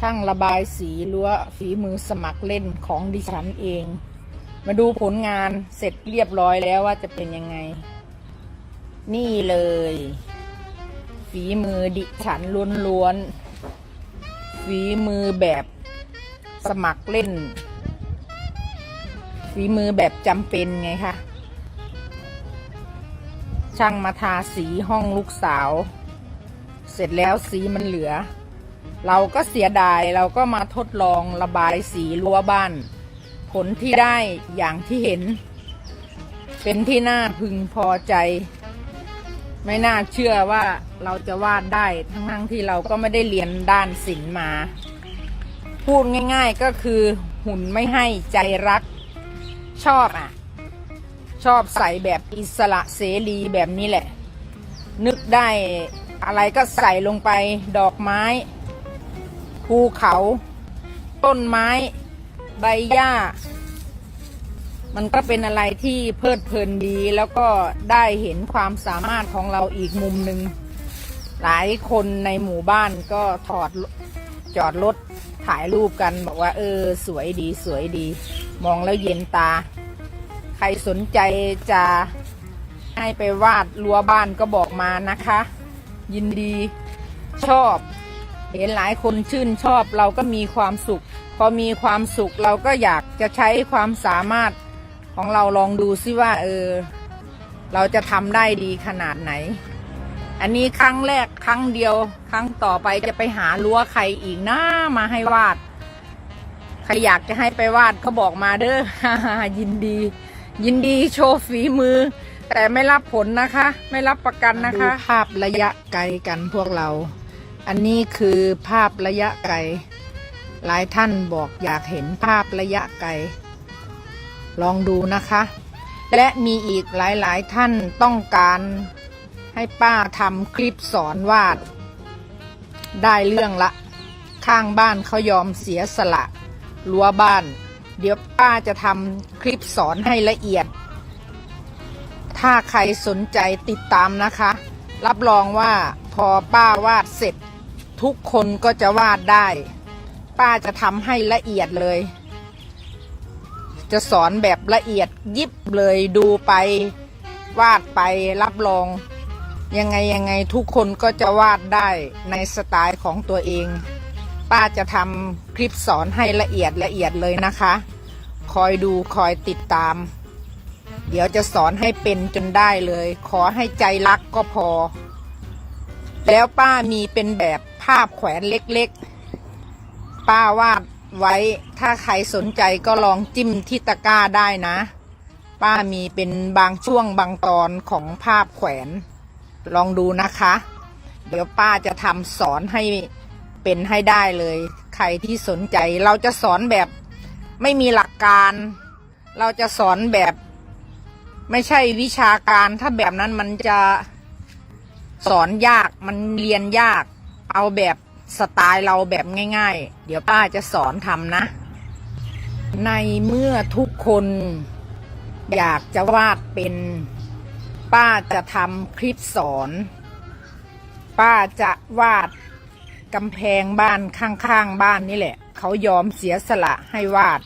ช่างระบายสีรั้วฝีมือสมัครเล่นของดิฉันเอง มาดูผลงานเสร็จเรียบร้อยแล้วว่าจะเป็นยังไง นี่เลย ฝีมือดิฉันล้วนๆฝีมือแบบสมัครเล่น ฝีมือแบบจำเป็นไงคะช่างมาทาสีห้องลูกสาว เสร็จแล้วสีมันเหลือ เราก็เสียดายเราก็มาทดลองระบายสีรั้วบ้าน ผลที่ได้อย่างที่เห็น เป็นที่น่าพึงพอใจ ไม่น่าเชื่อว่าเราจะวาดได้ทั้งๆที่เราก็ไม่ได้เรียนด้านศิลป์มา พูดง่าย ๆก็คือหุ่นไม่ให้ใจรัก ชอบอะ ชอบใส่แบบอิสระเสรีแบบนี้แหละ นึกได้อะไรก็ใส่ลงไปดอกไม้ ภูเขา ต้นไม้ ใบหญ้า มันก็เป็นอะไรที่เพลิดเพลินดี แล้วก็ได้เห็นความสามารถของเราอีกมุมหนึ่ง หลายคนในหมู่บ้านก็ถอดจอดรถถ่ายรูปกันบอกว่า เออ สวยดีสวยดี มองแล้วเย็นตา ใครสนใจจะให้ไปวาดรั้วบ้านก็บอกมานะคะ ยินดีชอบ เห็นหลายคนชื่นชอบเราก็มีความสุข พอมีความสุขเราก็อยากจะใช้ความสามารถของเราลองดูซิว่า เออ เราจะทำได้ดีขนาดไหน อันนี้ครั้งแรกครั้งเดียว ครั้งต่อไปจะไปหารั้วใครอีกนะมาให้วาด ใครอยากจะให้ไปวาดก็บอกมาเด้อยินดี ยินดีโชว์ฝีมือ แต่ไม่รับผลนะคะ ไม่รับประกันนะคะ ภาพระยะไกลกันพวกเรา อันนี้คือภาพระยะไกล หลายท่านบอกอยากเห็นภาพระยะไกล ลองดูนะคะ และมีอีกหลายๆท่านต้องการให้ป้าทำคลิปสอนวาด ได้เรื่องละ ข้างบ้านเขายอมเสียสละรั้วบ้าน เดี๋ยวป้าจะทำคลิปสอนให้ละเอียด ถ้าใครสนใจติดตามนะคะ รับรองว่าพอป้าวาดเสร็จ ทุกคนก็จะวาดได้ ป้าจะทำให้ละเอียดเลย จะสอนแบบละเอียดยิบเลยดูไปวาดไปรับรอง ยังไงยังไงทุกคนก็จะวาดได้ในสไตล์ของตัวเอง ป้าจะทำคลิปสอนให้ละเอียดละเอียดเลยนะคะ คอยดูคอยติดตาม เดี๋ยวจะสอนให้เป็นจนได้เลย ขอให้ใจรักก็พอ แล้วป้ามีเป็นแบบาพแขวนเล็กๆ ป้าวาดไว้ ถ้าใครสนใจก็ลองจิ้มที่ตะกร้าได้นะ ป้ามีเป็นบางช่วงบางตอนของภาพแขวน ลองดูนะคะ เดี๋ยวป้าจะทำสอนให้เป็นให้ได้เลย ใครที่สนใจเราจะสอนแบบไม่มีหลักการ เราจะสอนแบบ ไม่ใช่วิชาการ ถ้าแบบนั้นมันจะสอนยากมันเรียนยาก เอาแบบสไตล์เราแบบง่าย ๆ เดี๋ยวป้าจะสอนทำนะ ในเมื่อทุกคนอยากจะวาดเป็นป้าจะทำคลิปสอน ป้าจะวาดกำแพงบ้านข้างๆบ้านนี่แหละ เขายอมเสียสละให้วาด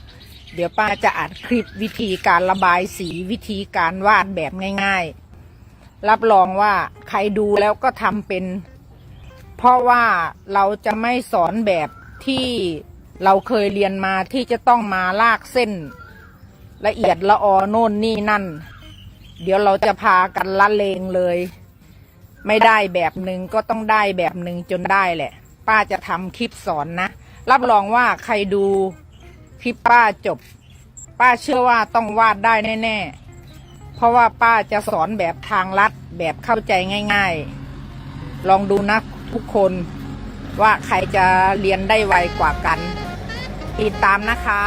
เดี๋ยวป้าจะอัดคลิปวิธีการระบายสีวิธีการวาดแบบง่าย ๆ รับรองว่าใครดูแล้วก็ทำเป็น เพราะว่าเราจะไม่สอนแบบที่เราเคยเรียนมาที่จะต้องมาลากเส้น ละเอียดละออโน่นนี่นั่น เดี๋ยวเราจะพากันละเลงเลย ไม่ได้แบบหนึ่งก็ต้องได้แบบหนึ่งจนได้แหละ ป้าจะทำคลิปสอนนะ รับรองว่าใครดูคลิปป้าจบ ป้าเชื่อว่าต้องวาดได้แน่ ๆ เพราะว่าป้าจะสอนแบบทางลัดแบบเข้าใจง่าย ๆ ลองดูนะ ทุกคนว่าใครจะเรียนได้ไวกว่ากัน ติดตามนะคะ